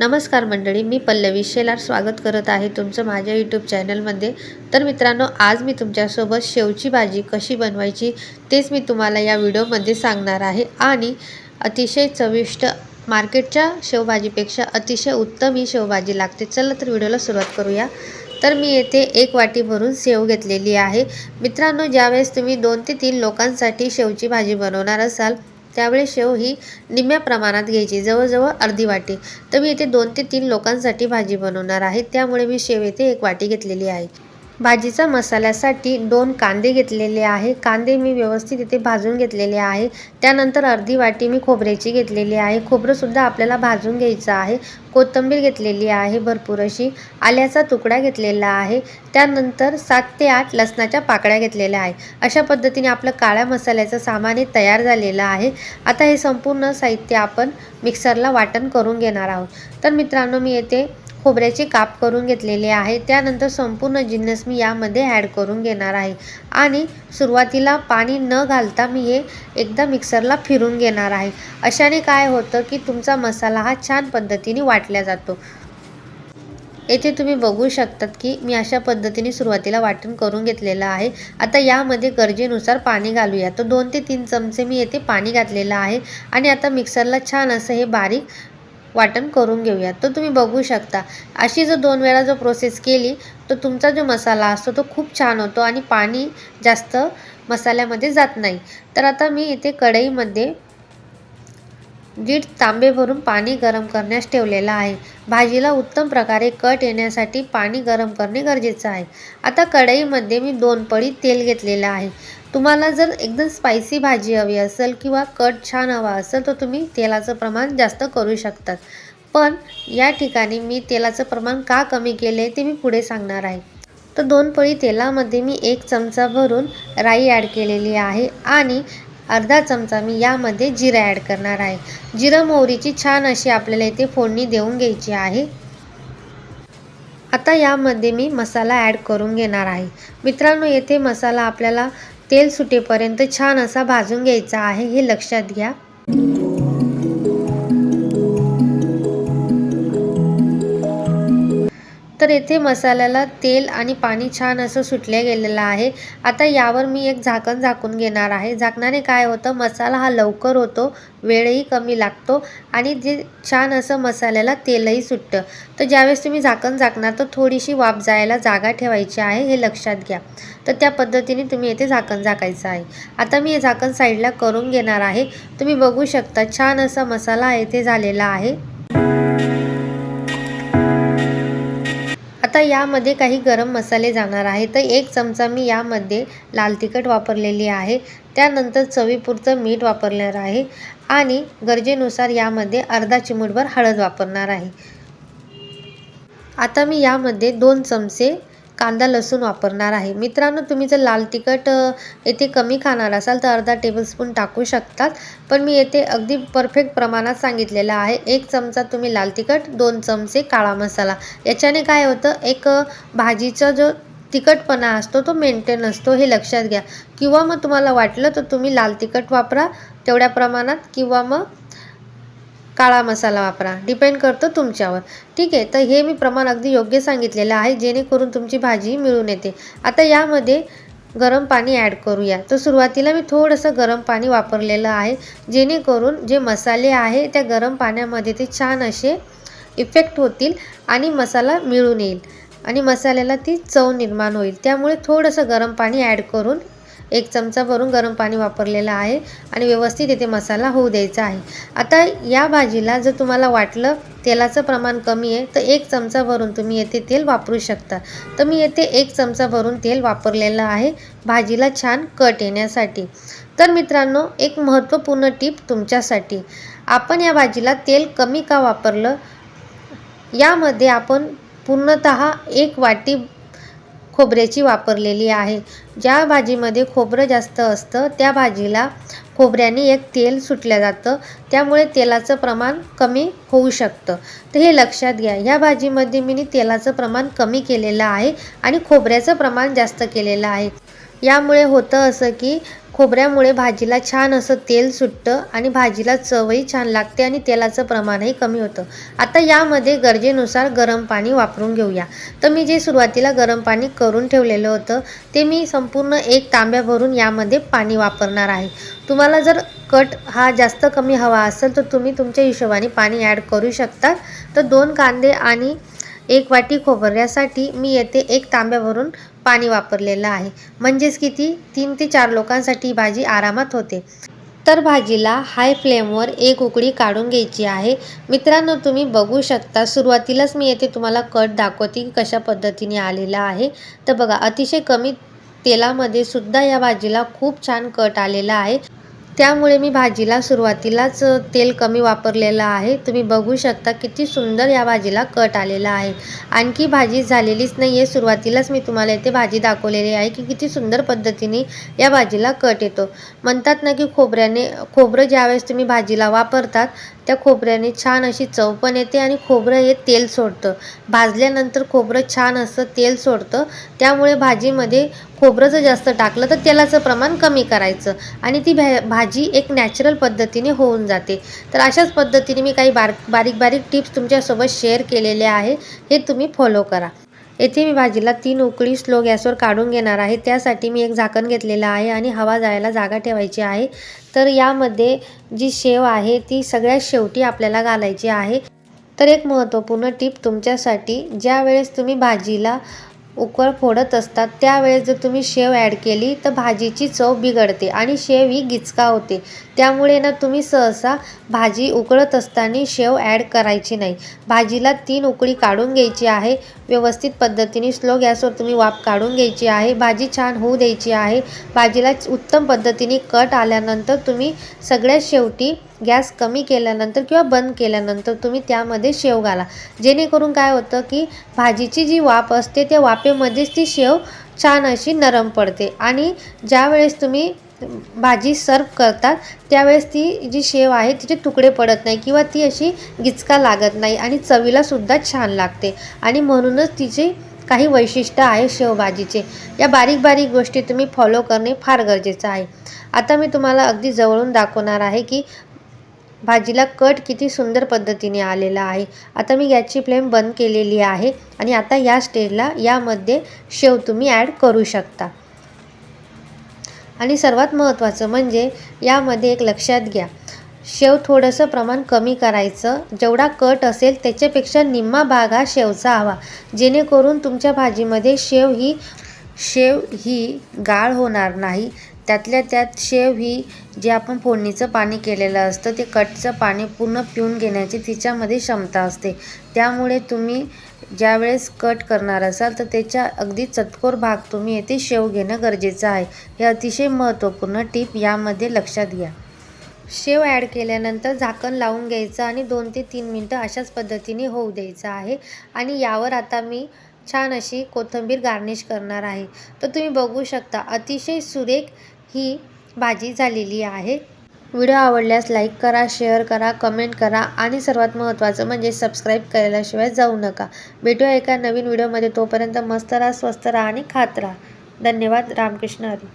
नमस्कार मंडळी मी पल्लवी शेलार स्वागत करत आहे तुमचं माझ्या यूट्यूब चॅनलमध्ये. तर मित्रांनो आज मी तुमच्यासोबत शेवची भाजी कशी बनवायची तेच मी तुम्हाला या व्हिडिओमध्ये सांगणार आहे. आणि अतिशय चविष्ट मार्केटच्या शेवभाजीपेक्षा अतिशय उत्तम ही शेवभाजी लागते. चला तर व्हिडिओला सुरुवात करूया. तर मी येथे एक वाटी भरून शेव घेतलेली आहे. मित्रांनो ज्यावेळेस तुम्ही दोन ते तीन लोकांसाठी शेवची भाजी बनवणार असाल त्यावेळी शेव ही निम्म्या प्रमाणात घ्यायची. जवळजवळ अर्धी वाटी. तर मी इथे दोन ते तीन लोकांसाठी भाजी बनवणार आहे. त्यामुळे मी शेव येथे एक वाटी घेतलेली आहे. भाजीचा मसाल्यासाठी दोन कांदे घेतलेले आहे. कांदे मी व्यवस्थित इथे भाजून घेतलेले आहे. त्यानंतर अर्धी वाटी मी खोबऱ्याची घेतलेली आहे. खोबरंसुद्धा आपल्याला भाजून घ्यायचं आहे. कोथिंबीर घेतलेली आहे भरपूर अशी. आल्याचा तुकडा घेतलेला आहे. त्यानंतर सात ते आठ लसणाच्या पाकळ्या घेतलेल्या आहे. अशा पद्धतीने आपलं काळ्या मसाल्याचं सामान हे तयार झालेलं आहे. आता हे संपूर्ण साहित्य आपण मिक्सरला वाटण करून घेणार आहोत. तर मित्रांनो मी येथे खोबऱ्याचे काप करून घेतलेले आहे. त्यानंतर संपूर्ण जिन्नस मी यामध्ये ॲड करून घेणार आहे. आणि सुरुवातीला पाणी न घालता मी हे एकदा मिक्सरला फिरून घेणार आहे. अशाने काय होतं की तुमचा मसाला हा छान पद्धतीने वाटला जातो. येथे तुम्ही बघू शकतात की मी अशा पद्धतीने सुरुवातीला वाटण करून घेतलेलं आहे. आता यामध्ये गरजेनुसार पाणी घालूया. तर दोन ते तीन चमचे मी येथे पाणी घातलेलं आहे. आणि आता मिक्सरला छान असं हे बारीक वाटण करून घेऊया. तर तुम्ही बघू शकता अशी जर दोन वेळा जर प्रोसेस केली तर तुमचा जो मसाला असतो तो खूप छान होतो आणि पाणी जास्त मसाल्यामध्ये जात नाही. तर आता मी इथे कढईमध्ये दीड तांबे भरून पाणी गरम करण्यास ठेवलेलं आहे. भाजीला उत्तम प्रकारे कट येण्यासाठी पाणी गरम करणे गरजेचं आहे. आता कढईमध्ये मी दोन पळी तेल घेतलेलं आहे. तुम्हाला जर एकदम स्पायसी भाजी हवी असेल किंवा कट छान हवा असेल तर तुम्ही तेलाचं प्रमाण जास्त करू शकतात. पण या ठिकाणी मी तेलाचं प्रमाण का कमी केले ते मी पुढे सांगणार आहे. तर दोन पळी तेलामध्ये मी एक चमचा भरून राई ॲड केलेली आहे आणि अर्धा चमचा मी यामध्ये जिरा ॲड करणार आहे. जिरं मोहरीची छान अशी आपल्याला इथे फोडणी देऊन घ्यायची आहे. आता यामध्ये मी मसाला ॲड करून घेणार आहे. मित्रांनो येथे मसाला आपल्याला तेल सुटेपर्यंत छान असा भाजून घ्यायचा आहे हे लक्षात घ्या. तर येथे मसाल्याला तेल आणि पाणी छान असं सुटले गेलेलं आहे. आता यावर मी एक झाकण झाकून घेणार आहे. झाकणाने काय होतं? मसाला हा लवकर होतो वेळही कमी लागतो आणि जे छान असं मसाल्याला तेलही सुटतं. तर ज्यावेळेस तुम्ही झाकण झाकणार तर थोडीशी वाफ जायला जागा ठेवायची आहे हे लक्षात घ्या. तर त्या पद्धतीने तुम्ही येथे झाकण झाकायचं आहे. आता मी हे झाकण साईडला करून घेणार आहे. तुम्ही बघू शकता छान असा मसाला येथे झालेला आहे. यामध्ये काही गरम मसाले जाणार आहे. तर एक चमचा मी यामध्ये लाल तिखट वापरलेली आहे. त्यानंतर चवीपुरतं मीठ वापरणार आहे आणि गरजेनुसार यामध्ये अर्धा चिमूटभर हळद वापरणार आहे. आता मी यामध्ये दोन चमचे कांदा लसूण वापरणार आहे. मित्रांनो तुम्ही जर लाल तिखट येथे कमी खाणार असाल तर अर्धा टेबलस्पून टाकू शकतात. पण मी येथे अगदी परफेक्ट प्रमाणात सांगितलेलं आहे. एक चमचा तुम्ही लाल तिखट दोन चमचे काळा मसाला. याच्याने काय होतं एक भाजीचा जो तिखटपणा असतो तो मेंटेन असतो हे लक्षात घ्या. किंवा मग तुम्हाला वाटलं तर तुम्ही लाल तिखट वापरा तेवढ्या प्रमाणात. किंवा मग काळा मसाला वापरा. डिपेंड करतो तुमच्यावर. ठीक आहे? तर हे मी प्रमाण अगदी योग्य सांगितलेलं आहे जेणेकरून तुमची भाजी मिळून येते. आता यामध्ये गरम पाणी ॲड करूया. तर सुरुवातीला मी थोडंसं गरम पाणी वापरलेलं आहे जेणेकरून जे मसाले आहे त्या गरम पाण्यामध्ये ते छान असे इफेक्ट होतील आणि मसाला मिळून येईल. आणि मसाल्याला ती चव निर्माण होईल. त्यामुळे थोडंसं गरम पाणी ॲड करून एक चमचा भरून गरम पाणी वापरलेलं आहे आणि व्यवस्थित इथे मसाला होऊ द्यायचा आहे. आता या भाजीला जर तुम्हाला वाटलं तेलाचं प्रमाण कमी आहे तर एक चमचा भरून तुम्ही येथे तेल वापरू शकता. तर मी येथे एक चमचा भरून तेल वापरलेलं आहे भाजीला छान कट येण्यासाठी. तर मित्रांनो एक महत्त्वपूर्ण टीप तुमच्यासाठी. आपण या भाजीला तेल कमी का वापरलं? यामध्ये आपण पूर्णत एक वाटी खोबऱ्याची वापरलेली आहे. ज्या भाजीमध्ये खोबरं जास्त असतं त्या भाजीला खोबऱ्याने एक तेल सुटलं जातं. त्यामुळे तेलाचं प्रमाण कमी होऊ शकतं. तर हे लक्षात घ्या. ह्या भाजीमध्ये मी तेलाचं प्रमाण कमी केलेलं आहे आणि खोबऱ्याचं प्रमाण जास्त केलेलं आहे. यामुळे होतं असं की खोबऱ्यामुळे भाजीला छान असं तेल सुटतं आणि भाजीला चवही छान लागते आणि तेलाचं प्रमाणही कमी होतं. आता यामध्ये गरजेनुसार गरम पाणी वापरून घेऊया. तर मी जे सुरुवातीला गरम पाणी करून ठेवलेलं होतं ते मी संपूर्ण एक तांब्या भरून यामध्ये पाणी वापरणार आहे. तुम्हाला जर कट हा जास्त कमी हवा असेल तर तुम्ही तुमच्या हिशोबाने पाणी ॲड करू शकता. तर दोन कांदे आणि एक वाटी खोबऱ्यासाठी मी येथे एक तांब्या भरून पाणी वापरलेलं आहे. म्हणजेच किती तीन ते चार लोकांसाठी ही भाजी आरामात होते. तर भाजीला हाय फ्लेमवर एक उकळी काढून घ्यायची आहे. मित्रांनो तुम्ही बघू शकता सुरुवातीलाच मी येथे तुम्हाला कट दाखवते की कशा पद्धतीने आलेला आहे. तर बघा अतिशय कमी तेलामध्ये सुद्धा या भाजीला खूप छान कट आलेला आहे. त्यामुळे मी भाजीला सुरुवातीलाच तेल कमी वापरलेलं आहे. तुम्ही बघू शकता किती सुंदर या भाजीला कट आलेला आहे. आणखी भाजी झालेलीच नाही आहे सुरुवातीलाच मी तुम्हाला इथे भाजी दाखवलेली आहे की किती सुंदर पद्धतीने या भाजीला कट येतो. म्हणतात ना की खोबऱ्याने खोबरं ज्यावेळेस तुम्ही भाजीला वापरतात त्या खोबऱ्याने छान अशी चव पण येते आणि खोबरं हे तेल सोडतं. भाजल्यानंतर खोबरं छान असं तेल सोडतं. त्यामुळे भाजीमध्ये खोबरं जर जास्त टाकलं तर तेलाचं प्रमाण कमी करायचं. आणि ती भॅ भाजी एक नॅचरल पद्धतीने होऊन जाते. तर अशाच पद्धतीने मी काही बार बारीक बारीक टिप्स तुमच्यासोबत शेअर केलेले आहे. हे तुम्ही फॉलो करा. येथे मी भाजीला तीन उकळी स्लो गॅसवर काढून घेणार आहे. त्यासाठी मी एक झाकण घेतलेलं आहे आणि हवा जायला जागा ठेवायची आहे. तर यामध्ये जी शेव आहे ती सगळ्यात शेवटी आपल्याला घालायची आहे. तर एक महत्त्वपूर्ण टिप तुमच्यासाठी ज्या वेळेस तुम्ही भाजीला उकळ फोडत असतात. त्यावेळेस जर तुम्ही शेव ॲड केली तर भाजीची चव बिघडते आणि शेव ही गिचका होते. त्यामुळे ना तुम्ही सहसा भाजी उकळत असताना शेव ॲड करायची नाही. भाजीला तीन उकळी काढून घ्यायची आहे. व्यवस्थित पद्धतीने स्लो गॅसवर तुम्ही वाफ काढून घ्यायची आहे. भाजी छान होऊ द्यायची आहे. भाजीला उत्तम पद्धतीने कट आल्यानंतर तुम्ही सगळ्यात शेवटी गॅस कमी केल्यानंतर किंवा बंद केल्यानंतर तुम्ही त्यामध्ये शेव घाला. जेणेकरून काय होतं की भाजीची जी वाफ असते त्या वाफेमध्येच ती शेव छान अशी नरम पडते. आणि ज्यावेळेस तुम्ही भाजी सर्व करतात त्यावेळेस ती जी शेव आहे तिचे तुकडे पडत नाही किंवा ती अशी गिचका लागत नाही आणि चवीलासुद्धा छान लागते. आणि म्हणूनच तिचे काही वैशिष्ट्य आहे शेवभाजीचे या बारीक बारीक गोष्टी तुम्ही फॉलो करणे फार गरजेचं आहे. आता मी तुम्हाला अगदी जवळून दाखवणार आहे की भाजीला कट किती सुंदर पद्धतीने आलेला आहे. आता मी गॅसची फ्लेम बंद केलेली आहे आणि आता या स्टेजला यामध्ये शेव तुम्ही ॲड करू शकता. आणि सर्वात महत्त्वाचं म्हणजे यामध्ये एक लक्षात घ्या. शेव थोडंसं प्रमाण कमी करायचं. जेवढा कट असेल त्याच्यापेक्षा निम्मा भाग हा शेवचा हवा. जेणेकरून तुमच्या भाजीमध्ये शेव ही शेव ही गाळ होणार नाही. त्यातल्या त्यात शेव ही जे आपण फोडणीचं पाणी केलेलं असतं ते कटचं पाणी पूर्ण पिऊन घेण्याची तिच्यामध्ये क्षमता असते. त्यामुळे तुम्ही ज्यावेळेस कट करणार असाल तर त्याच्या अगदी चतकोर भाग तुम्ही येथे शेव घेणं गरजेचं आहे. हे अतिशय महत्त्वपूर्ण टीप यामध्ये लक्षात घ्या. शेव ॲड केल्यानंतर झाकण लावून घ्यायचं आणि दोन ते तीन मिनटं अशाच पद्धतीने होऊ द्यायचं आहे. आणि यावर आता मी छान अशी कोथिंबीर गार्निश करणार आहे. तर तुम्ही बघू शकता अतिशय सुरेख ही भाजी झालेली आहे. व्हिडिओ आवडल्यास लाईक करा शेअर करा कमेंट करा आणि सर्वात महत्त्वाचं म्हणजे सबस्क्राईब करायलाशिवाय जाऊ नका. भेटूया एका नवीन व्हिडिओमध्ये. तोपर्यंत मस्त राहा स्वस्त राहा आणि खात राहा. धन्यवाद. रामकृष्ण हरी.